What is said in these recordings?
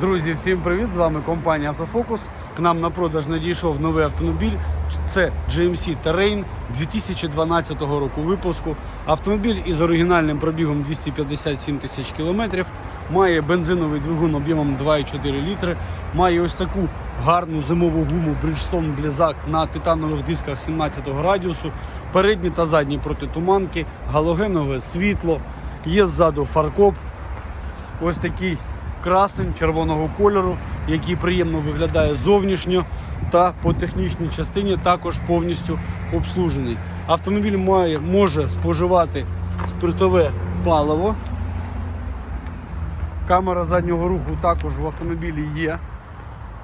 Друзі, всім привіт! З вами компанія Автофокус. К нам на продаж надійшов новий автомобіль. Це GMC Terrain 2012 року випуску. Автомобіль із оригінальним пробігом 257 тисяч кілометрів. Має бензиновий двигун об'ємом 2,4 літри. Має ось таку гарну зимову гуму Bridgestone Blizzak на титанових дисках 17 радіусу. Передні та задні протитуманки, галогенове світло. Є ззаду фаркоп. Ось такий красень червоного кольору, який приємно виглядає зовнішньо та по технічній частині також повністю обслужений. Автомобіль має, може споживати спиртове паливо. Камера заднього руху також в автомобілі є.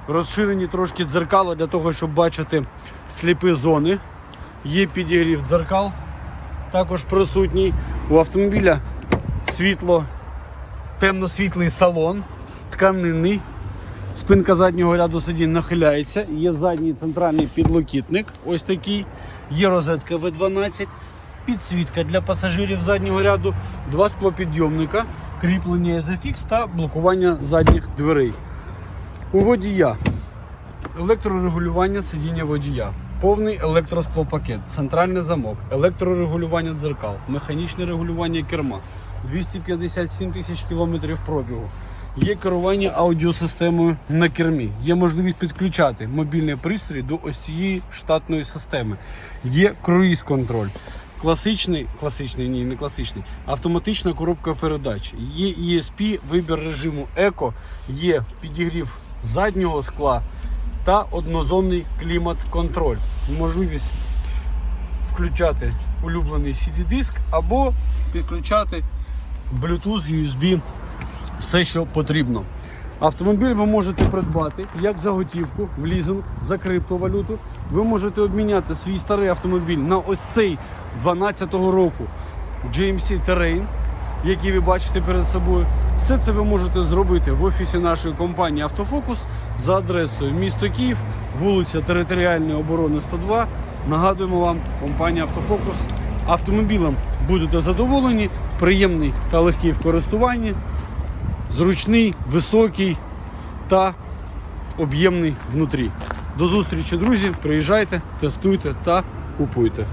Розширені трошки дзеркала для того, щоб бачити сліпі зони. Є підігрів дзеркал, також присутній. У автомобіля світло темно-світлий салон, тканинний. Спинка заднього ряду сидінь нахиляється. Є задній центральний підлокітник. Ось такий. Є розетка V12, підсвітка для пасажирів заднього ряду, два склопідйомника, кріплення SFX та блокування задніх дверей. У водія електрорегулювання сидіння водія, повний електросклопакет, центральний замок, електрорегулювання дзеркал, механічне регулювання керма, 257 тисяч кілометрів пробігу. Є керування аудіосистемою на кермі. Є можливість підключати мобільний пристрій до ось цієї штатної системи. Є круїз-контроль. Класичний, класичний, ні, не класичний, автоматична коробка передач. Є ESP, вибір режиму еко, є підігрів заднього скла та однозонний клімат-контроль. Можливість включати улюблений CD-диск або підключати Bluetooth, USB, все, що потрібно. Автомобіль ви можете придбати як за готівку в лізинг за криптовалюту. Ви можете обміняти свій старий автомобіль на ось цей 12-го року GMC Terrain, який ви бачите перед собою. Все це ви можете зробити в офісі нашої компанії Автофокус за адресою місто Київ, вулиця Територіальної оборони 102. Нагадуємо вам, компанія Автофокус. Автомобілем будете задоволені, приємний та легкий в користуванні, зручний, високий та об'ємний внутрі. До зустрічі, друзі! Приїжджайте, тестуйте та купуйте.